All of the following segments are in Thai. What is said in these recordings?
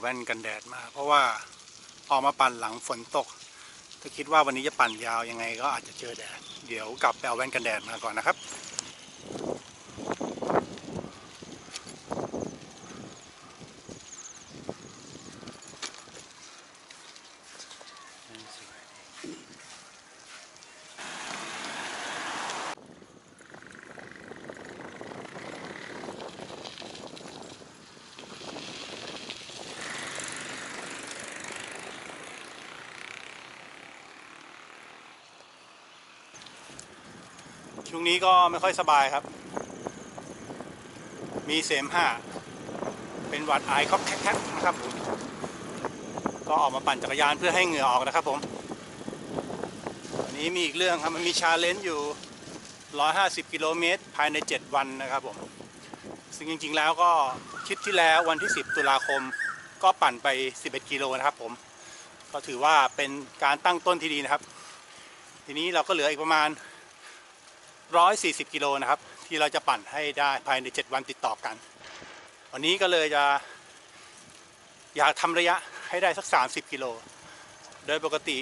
แว่นกันแดดมา เพราะว่าออกมาปั่นหลังฝนตก ถ้าคิดว่าวันนี้จะปั่นยาวยังไงก็อาจจะเจอแดด เดี๋ยวกลับไปเอาแว่นกันแดดมาก่อนนะครับ ช่วงนี้ก็ไม่ค่อยสบายครับ มีเสมหะเป็นหวัดไอคอกแคกๆนะครับผมก็ออกมาปั่นจักรยานเพื่อให้เหงื่อออกนะครับผมวันนี้มีอีกเรื่องครับมันมีชาเลนจ์อยู่ 150 กิโลเมตรภายใน 7 วันนะครับผมซึ่งจริง ๆ แล้วก็คลิปที่แล้ววันที่ 10 ตุลาคม ก็ปั่นไป 11 กิโลนะครับผม ก็ถือว่าเป็นการตั้งต้นที่ดีนะครับ ทีนี้เราก็เหลืออีกประมาณ 140 กิโลนะครับ ที่เราจะปั่นให้ได้ภายใน 7 วันติดต่อกัน วันนี้ก็เลยจะ อยากทำระยะให้ได้สัก 30 กิโล โดยปกติ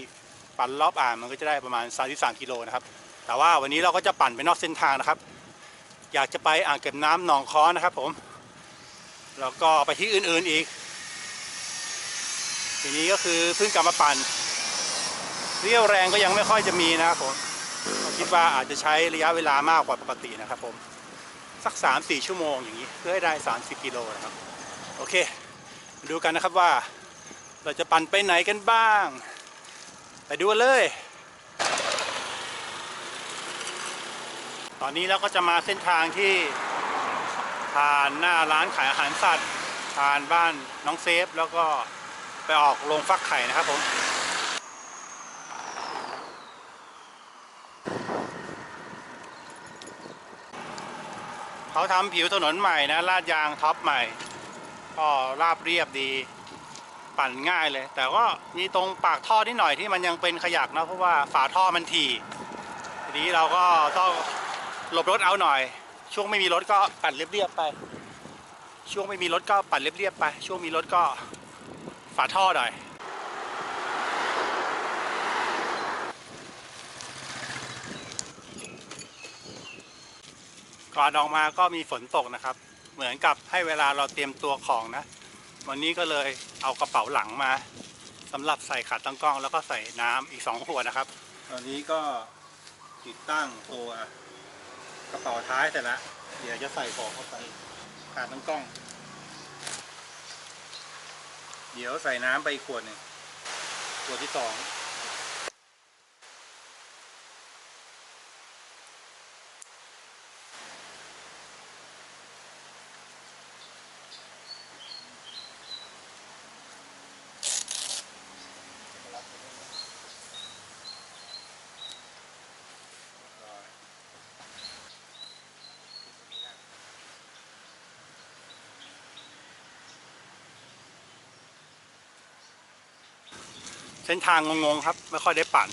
ปั่นรอบอ่างมันก็จะได้ประมาณ 33 กิโลนะครับ แต่ว่าวันนี้เราก็จะปั่นไปนอกเส้นทางนะครับ อยากจะไปอ่างเก็บน้ำหนองค้อนะครับผม แล้วก็ไปที่อื่นๆอีก ทีนี้ก็คือเพิ่งกลับมาปั่น เรี่ยวแรงก็ยังไม่ค่อยจะมีนะครับผมผม คิดว่าอาจจะใช้ระยะเวลามากกว่าปกตินะครับผม สัก 3-4 ชั่วโมงอย่างนี้ เพื่อให้ได้ 30 กิโลนะครับ โอเค ดูกันนะครับว่า เราจะปั่นไปไหนกันบ้าง ไปดูกันเลย ตอนนี้เราก็จะมาเส้นทางที่ผ่านหน้าร้านขายอาหารสัตว์ ผ่านบ้านน้องเซฟ แล้วก็ไปออกโรงฟักไข่นะครับผม เขาทำผิวถนนใหม่นะลาดยางท็อปใหม่ ก็ราบเรียบดี ปั่นง่ายเลย แต่ก็มีตรงปากท่อนิดหน่อยที่มันยังเป็นขยักนะเพราะว่าฝาท่อมันถี่ทีนี้เราก็ต้องหลบรถเอาหน่อย ช่วงไม่มีรถก็ปั่นเรียบๆไป ช่วงไม่มีรถก็ปั่นเรียบๆไป ช่วงมีรถก็ฝาท่อหน่อย ก่อนออกมาก็มีฝนตกนะครับ เหมือนกับให้เวลาเราเตรียมตัวของนะ วันนี้ก็เลยเอากระเป๋าหลังมาสำหรับใส่ขาตั้งกล้องแล้วก็ใส่น้ำอีกสองขวดนะครับ ตอนนี้ก็ติดตั้งตัวกระเป๋าท้ายเสร็จแล้วเดี๋ยวจะใส่ของเข้าไปขาตั้งกล้อง เดี๋ยวใส่น้ำไปอีกขวดหนึ่งขวดที่สอง เส้นทางงงๆครับไม่ค่อยได้ปั่น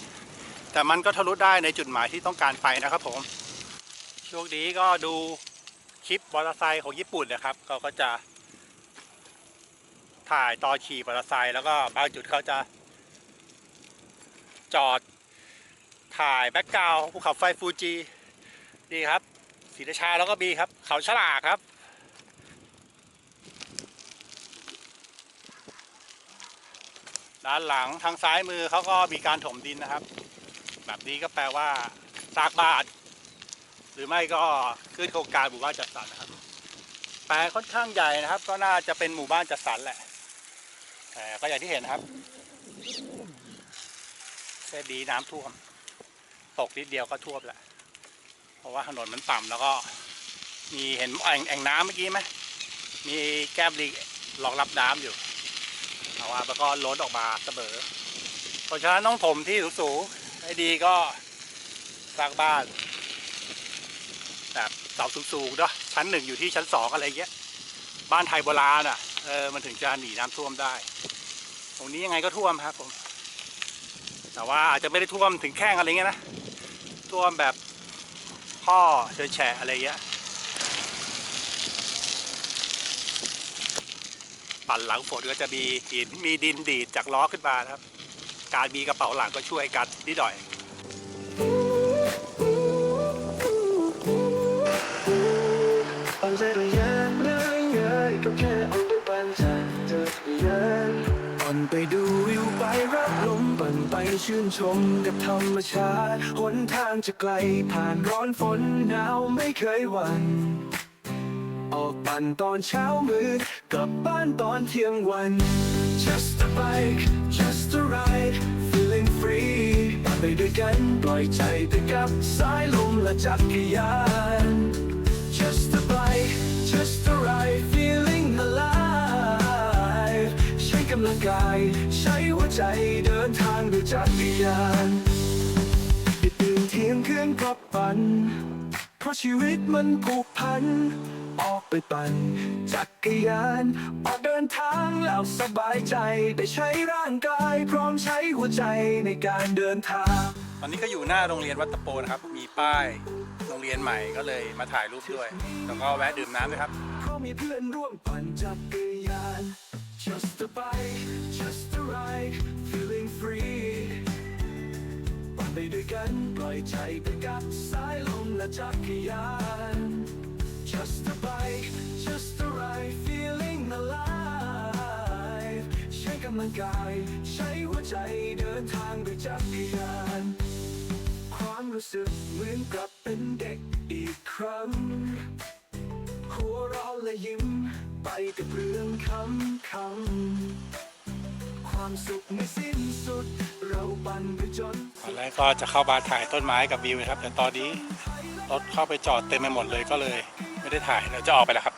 แต่มันก็ทะลุได้ในจุดหมายที่ต้องการไปนะครับผมช่วงนี้ก็ดูคลิปมอเตอร์ไซค์ของญี่ปุ่นนะครับเขาก็จะ ถ่ายตอนขี่มอเตอร์ไซค์แล้วก็บางจุดเขาจะ จอดถ่ายแบ็กกราวภูเขาไฟฟูจิดีครับศรีราชาแล้วก็มีครับ เขาฉลากครับ ด้านหลังทางซ้ายมือเขาก็มีการถมดินนะครับ แบบนี้ก็แปลว่าซากบ้านหรือไม่ก็ขึ้นโครงการหมู่บ้านจัดสรรนะครับแปลงค่อนข้างใหญ่นะครับ ก็น่าจะเป็นหมู่บ้านจัดสรรแหละแต่ก็อย่างที่เห็นนะครับเส้นดีน้ำท่วม ตกนิดเดียวก็ท่วมแหละ เพราะว่าถนนมันต่ำแล้วก็ มีเห็นแอ่งแอ่งน้ำเมื่อกี้ไหมมีแก้มลิงรองรับน้ำอยู่ แต่ว่ามันก็ล้นออกมาเสมอ เพราะฉะนั้นต้องถมที่สูงๆให้ดีก็สร้างบ้านแบบเสาสูงๆเนาะชั้นหนึ่งอยู่ที่ชั้นสองอะไรเงี้ยบ้านไทยโบราณอะเออมันถึงจะหนีน้ำท่วมได้ ตรงนี้ยังไงก็ท่วมครับผมแต่ว่าอาจจะไม่ได้ท่วมถึงแข้งอะไรเงี้ยนะท่วมแบบพ่อเฉยแฉะอะไรเงี้ย ปั่นหลังฝนก็จะมีหินมีดินดีดจากล้อขึ้นมานะครับ การมีกระเป๋าหลังก็ช่วยกันนิดหน่อยปั่นไปดูวิวไปรับลมปั่นไปชื่นชมกับธรรมชาติหนทางจะไกลผ่านร้อนฝนหนาวไม่เคยหวั่น ออกปั่นตอนเช้ามืดกลับบ้านตอนเที่ยงวัน just a bike just a ride feeling free ปั่นไปด้วยกันปล่อยใจไปกับสายลมและจักรยาน just a bike just a ride feeling alive ใช้กำลังกายใช้หัวใจเดินทางด้วยจักรยานตื่นเที่ยงคืนกลับปัน เพราะชีวิตมันผูกพัน ออกไปปั่นจักรยานออกเดินทางแล้วสบายใจ ได้ใช้ร่างกาย พร้อมใช้หัวใจในการเดินทาง ตอนนี้ก็อยู่หน้าโรงเรียนวัดตะโปนะครับ มีป้ายโรงเรียนใหม่ก็เลยมาถ่ายรูปด้วย แล้วก็แวะดื่มน้ำด้วยครับเพราะมีเพื่อนร่วมปั่นจักรยาน just a bike just a ride feeling free ปั่นไปด้วยกันปล่อยใจไปกับสายลมและจักรยาน just a bike just a ride feeling alive ใช้กำลังกาย ใช้หัวใจเดินทางด้วยจักรยาน ความรู้สึกเหมือนกลับเป็นเด็กอีกครั้ง หัวเราะและยิ้มไปกับเรื่องคำคำความสุขไม่สิ้นสุด เราบันไปจน ตอนแรกก็จะเข้ามาถ่ายต้นไม้กับวิวนะครับ แต่ตอนนี้รถเข้าไปจอดเต็มไปหมดเลยก็เลย ไม่ได้ถ่ายเดี๋ยวจะออกไปแล้วครับ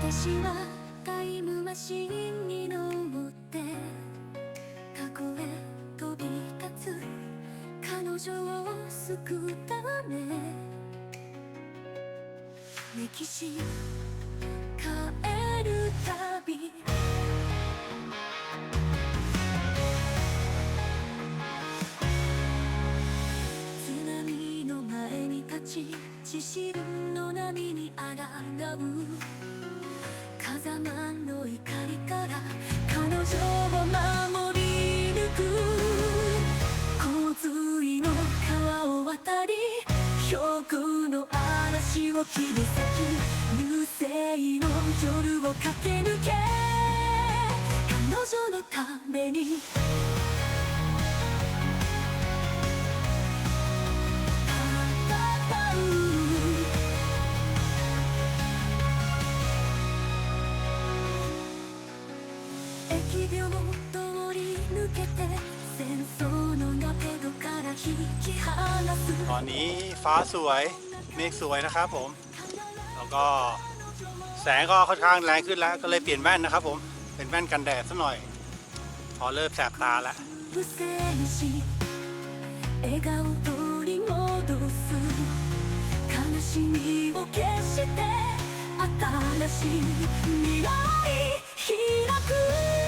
私はタイムマシンに乗って過去へ飛び立つ彼女を救うため歴史変える旅津 嵐を切り裂き流星の夜を駆け抜け彼女のために戦う疫病を通り抜けて戦争の鍋戸から引き離す ตอนนี้ฟ้าสวย เมฆสวยนะครับผม แล้วก็แสงก็ค่อนข้างแรงขึ้นแล้ว ก็เลยเปลี่ยนแว่นนะครับผม เป็นแว่นกันแดดซะหน่อย พอเริ่มแสบตาแล้ว 不戦し笑顔取り戻す悲しみを消して新しい未来開く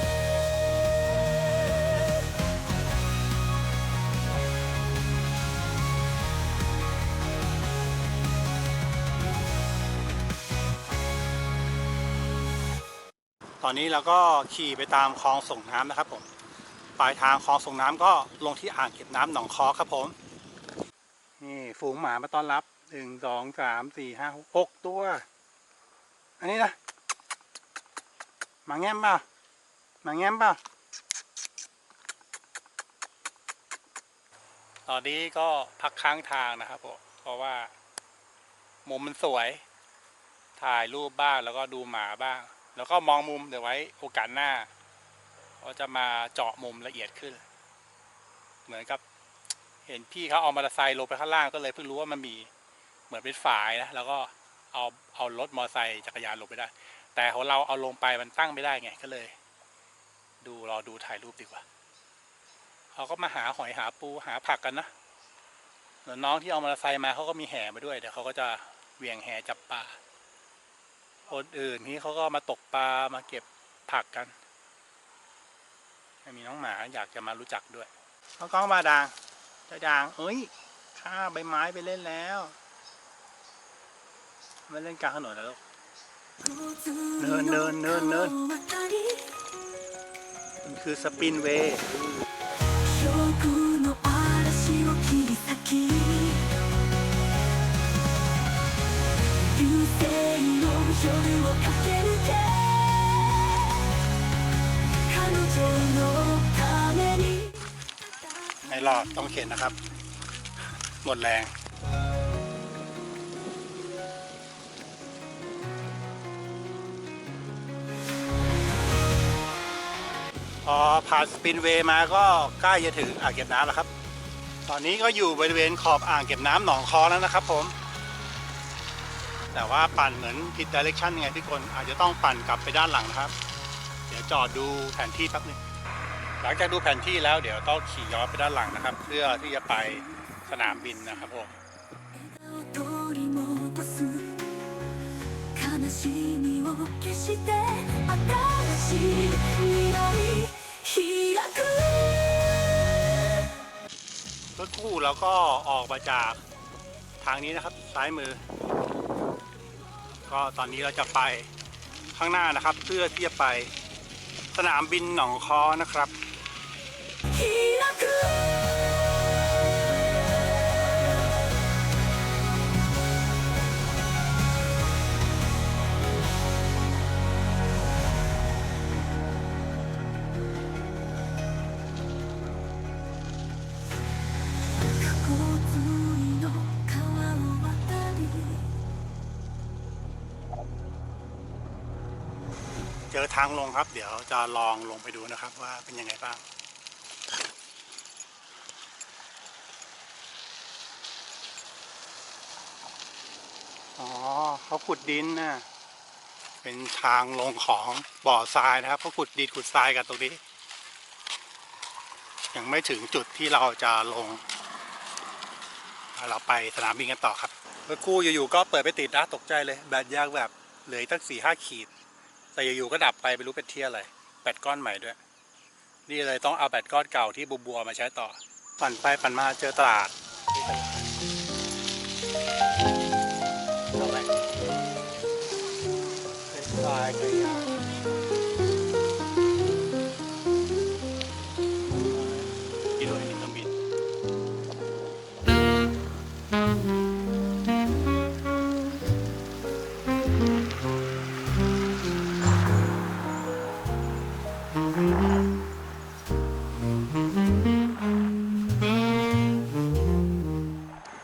ตอนนี้เราก็ขี่ไปตามคลองส่งน้ำนะครับผม ปลายทางคลองส่งน้ำก็ลงที่อ่างเก็บน้ำหนองคอครับผม นี่ฝูงหมามาต้อนรับหนึ่งสองสามสี่ห้าหกตัว อันนี้นะมาแง้มเปล่ามาแง้มเปล่าตอนนี้ก็พักค้างทางนะครับผมเพราะว่ามุมมันสวย ถ่ายรูปบ้างแล้วก็ดูหมาบ้าง แล้วก็มองมุมเดี๋ยวไว้โอกาสหน้าก็จะมาเจาะมุมละเอียดขึ้น เหมือนกับเห็นพี่เขาเอามอเตอร์ไซค์ลงไปข้างล่างก็เลยเพิ่งรู้ว่ามันมีเหมือนเป็นฝายนะแล้วก็เอาเอารถมอเตอร์ไซค์จักรยานลงไปได้ แต่ของเราเอาลงไปมันตั้งไม่ได้ไงก็เลย ดูรอดูถ่ายรูปดีกว่าเขาก็มาหาหอยหาปูหาผักกันนะน้องที่เอามอเตอร์ไซค์มาเขาก็มีแห่มาด้วยเดี๋ยวเขาก็จะเหวี่ยงแห่จับปลา คนอื่นที่เขาก็มาตกปลามาเก็บผักกันมีน้องหมาอยากจะมารู้จักด้วยเอากล้องมาด่างจะด่างเอ้ยข้าใบไม้ไปเล่นแล้วม่เล่นกลางถนนแล้วลูกเนินเนินเนินเนินมันคือสปินเวย์ ในหลอดต้องเข็นนะครับ หมดแรงพอผ่านสปินเวย์มาก็ใกล้จะถึงอ่างเก็บน้ำแล้วครับ ตอนนี้ก็อยู่บริเวณขอบอ่างเก็บน้ำหนองคอแล้วนะครับผม แต่ว่าปั่นเหมือนผิดดิเรกชันไงทุกคนอาจจะต้องปั่นกลับไปด้านหลังนะครับ เดี๋ยวจอดดูแผนที่แป๊บนึง หลังจากดูแผนที่แล้วเดี๋ยวต้องขี่ย้อนไปด้านหลังนะครับ เพื่อที่จะไปสนามบินนะครับผมรถคู่เราก็ออกมาจากทางนี้นะครับซ้ายมือ ก็ตอนนี้เราจะไปข้างหน้านะครับ เพื่อที่จะไปสนามบินหนองคอนะครับ เจอทางลงครับ เดี๋ยวจะลองลงไปดูนะครับ ว่าเป็นยังไงบ้าง เขาขุดดินนะเป็นทางลงของบ่อทรายนะครับเขาขุดดินขุดทรายกันตรงนี้ ยังไม่ถึงจุดที่เราจะลง เราไปสนามบินกันต่อครับเมื่อกู้อยู่ๆก็เปิดไปติดนะตกใจเลยแบตยางแบบเหลือตั้งสี่ห้าขีด แต่อยู่ๆก็ดับไปไม่รู้เป็นเที่ยอะไรแบตก้อนใหม่ด้วย นี่เลยต้องเอาแบตก้อนเก่าที่บัวๆมาใช้ต่อ ปั่นไปปั่นมาเจอตลาดายกระยาที่ด้วยนี่เครื่องบิน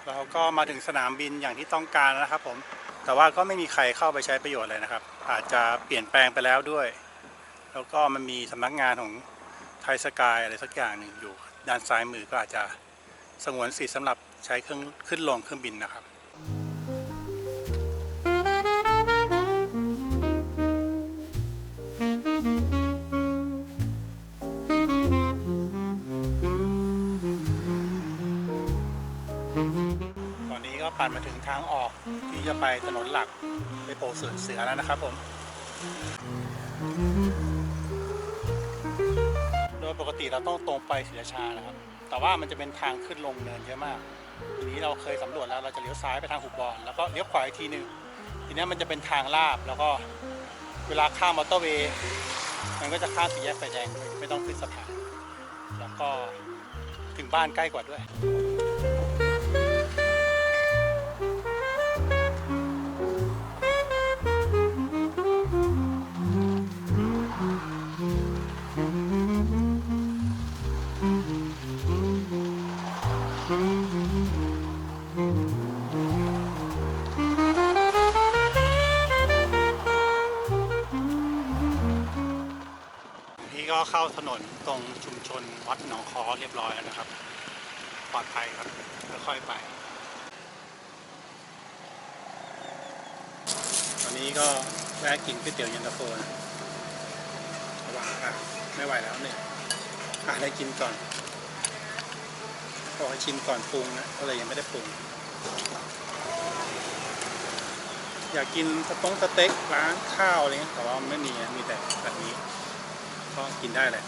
เราก็มาถึงสนามบินอย่างที่ต้องการแล้วนะครับผม แต่ว่าก็ไม่มีใครเข้าไปใช้ประโยชน์เลยนะครับ อาจจะเปลี่ยนแปลงไปแล้วด้วย แล้วก็มันมีสำนักงานของไทยสกายอะไรสักอย่างหนึ่งอยู่ ด้านซ้ายมือก็อาจจะสงวนสิทธิ์สำหรับใช้เครื่องขึ้นลงเครื่องบินนะครับ ผ่านมาถึงทางออกที่จะไปถนนหลักไปโปเสือเสือแล้วนะครับผม โดยปกติเราต้องตรงไปศรีราชานะครับ แต่ว่ามันจะเป็นทางขึ้นลงเนินเยอะมาก ทีนี้เราเคยสำรวจแล้วเราจะเลี้ยวซ้ายไปทางหุบบอนแล้วก็เลี้ยวขวาอีกทีหนึ่งทีนี้มันจะเป็นทางลาบแล้วก็เวลาข้ามมอเตอร์เวย์มันก็จะข้ามสี่แยกไฟแดงด้วยไม่ต้องขึ้นสะพานแล้วก็ถึงบ้านใกล้กว่าด้วย เข้าถนนตรงชุมชนวัดหนองคอเรียบร้อยแล้วนะครับ ปลอดภัยครับค่อยๆไป ตอนนี้ก็แวะกินก๋วยเตี๋ยวเย็นตาโฟนะระว่างทางไม่ไหวแล้วเนี่ยหาอะไรกินก่อนขอให้ชิมก่อนปรุงนะก็เลยยังไม่ได้ปรุง อยากกินสต๊งสเต็กร้านข้าวอะไรเงี้ยแต่ว่าไม่มีมีแต่แบบนี้ กินได้แหละ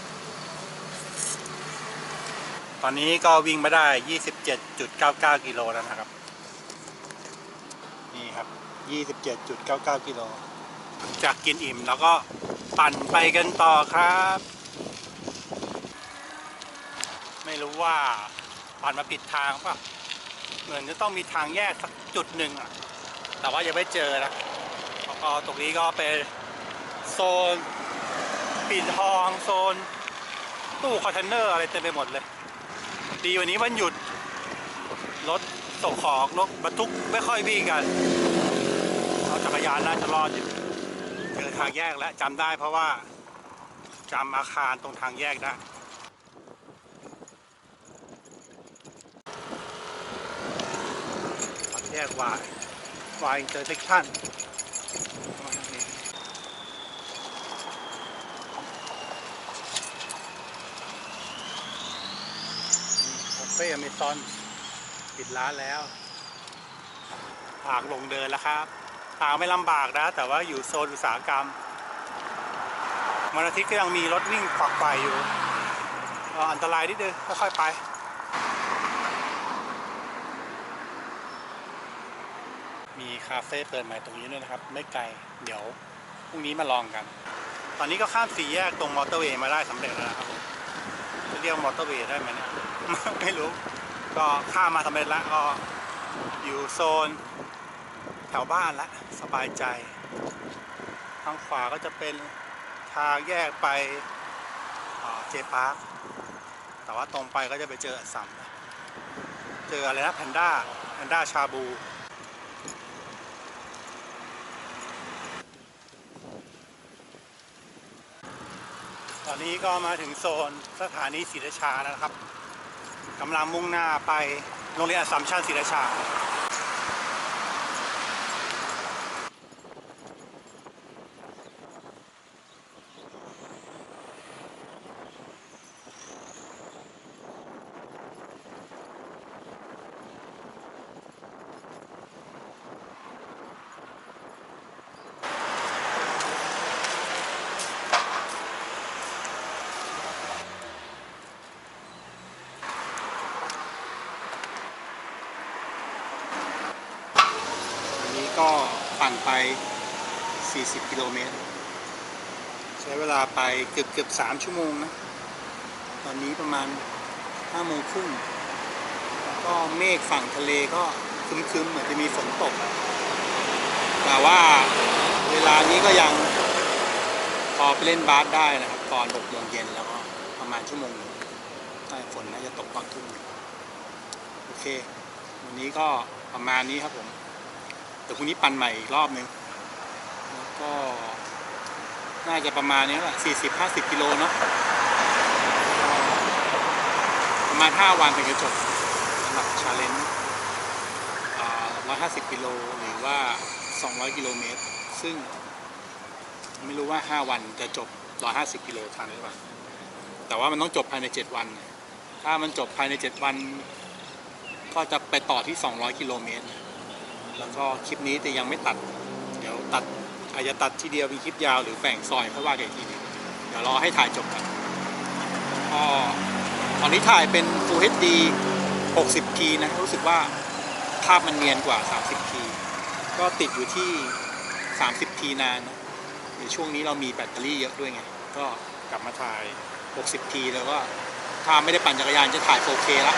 ตอนนี้ก็วิ่งมาได้ 27.99 กิโลแล้วนะครับ นี่ครับ 27.99 กิโล จากกินอิ่มแล้วก็ปั่นไปกันต่อครับ ไม่รู้ว่าปั่นมาผิดทางป่ะ เหมือนจะต้องมีทางแยกสักจุดหนึ่งอะแต่ว่ายังไม่เจอนะแล้วก็ตรงนี้ก็เป็นโซน ปิดทองโซน ตู้คอนเทนเนอร์อะไรเต็มไปหมดเลย ดีวันนี้วันหยุด รถส่งของรถบรรทุกไม่ค่อยวิ่งกันเราจักรยานน่าจะรอดอยู่เจอทางแยกแล้วจำได้เพราะว่าจำอาคารตรงทางแยกได้แยกวายวายอินเตอร์เซ็กชัน เฟ่อเมซอนปิดร้านแล้วผากลงเดินแล้วครับทางไม่ลำบากนะ แต่ว่าอยู่โซนอุตสาหกรรมวันอาทิตย์ก็ยังมีรถวิ่งฝักไฟอยู่อันตรายนิดนึงค่อยๆไปมีคาเฟ่เปิดใหม่ตรงนี้ด้วยนะครับ ไม่ไกลเดี๋ยวพรุ่งนี้มาลองกัน ตอนนี้ก็ข้ามสี่แยกตรงมอเตอร์เวย์มาได้สำเร็จแล้วนะครับจะเรียกมอเตอร์เวย์ได้ไหมเนี่ย ไม่รู้ ก็ข้ามมาสำเร็จแล้วก็อยู่โซนแถวบ้านละสบายใจ ทางขวาก็จะเป็นทางแยกไปเจพาร์คแต่ว่าตรงไปก็จะไปเจออสัมเจออะไรนะแพนด้าแพนด้าชาบูตอนนี้ก็มาถึงโซนสถานีศรีราชาแล้วนะครับ กำลังมุ่งหน้าไปโรงเรียนอัสสัมชัญศรีราชา ก็ปั่นไป 40 กิโลเมตร ใช้เวลาไปเกือบเกือบ3ชั่วโมงนะ ตอนนี้ประมาณ5โมงครึ่งแล้วก็เมฆฝั่งทะเลก็คึมๆ เหมือนจะมีฝนตก แต่ว่าเวลานี้ก็ยังพอไปเล่นบาสได้นะครับ ตอน6โมงเย็นแล้วก็ประมาณชั่วโมงนึ่งใต้ฝนน่าจะตกตอนทุ่มโอเค วันนี้ก็ประมาณนี้ครับผม ดี๋ยวพรุ่งนี้ปั่นใหม่อีกรอบนึงแล้วก็ น่าจะประมาณนี้แหละ40 50กิโลเนาะประมาณ5วันถึงจะจบสำหรับชาเลนจ์150กิโลหรือว่า200กิโลเมตร ซึ่ง ไม่รู้ว่า5วันจะจบ150กิโลทันหรือเปล่าแต่ว่ามันต้องจบภายใน7วัน ถ้ามันจบภายใน7วัน ก็จะไปต่อที่200กิโลเมตร แล้วก็คลิปนี้แต่ยังไม่ตัด เดี๋ยวตัดอาจจะตัดทีเดียวเป็นคลิปยาวหรือแบ่งซอยค่อยว่ากันอีกทีนึงเดี๋ยวรอให้ถ่ายจบกันก็ตอนนี้ถ่ายเป็น Full HD 60p นะรู้สึกว่าภาพมันเนียนกว่า 30p ก็ติดอยู่ที่ 30p นานนะช่วงนี้เรามีแบตเตอรี่เยอะด้วยไง ก็กลับมาถ่าย 60p แล้วก็ถ้าไม่ได้ปั่นจักรยานจะถ่าย 4K ละ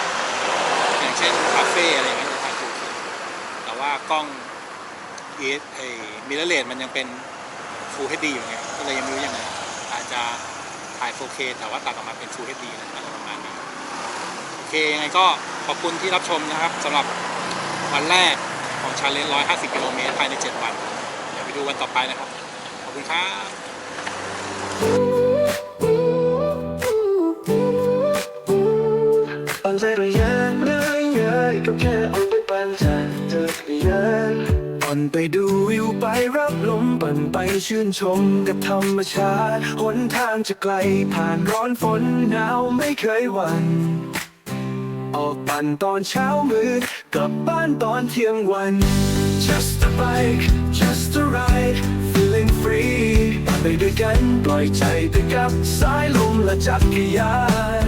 อย่างเช่นคาเฟ่อะไรอย่างเงี้ยจะถ่าย 4K แต่ ว่ากล้อง ES ไอมิเรเลสมันยังเป็น Full HD อยู่ไงก็เลยยังไม่รู้ยังไงอาจจะถ่าย 4K แต่ว่าตัดออกมาเป็น Full HD นะอะไรประมาณนี้โอเคยังไงก็ขอบคุณที่รับชมนะครับสำหรับวันแรกของชาเลนจ์150 กิโลเมตรภายใน 7 วัน เดี๋ยวไปดูวันต่อไปนะครับ ขอบคุณครับปั่นจั นไปดูวิวไปรับลมปั่นไปชื่นชมกับธรรมชาติ หนทางจะไกลผ่านร้อนฝนหนาวไม่เคยหวั่นออกปั่นตอนเช้ามืดกลับบ้านตอนเที่ยงวัน just a bike just a ride feeling free ปั่นไปด้วยกันปล่อยใจไปกับสายลมและจักรยาน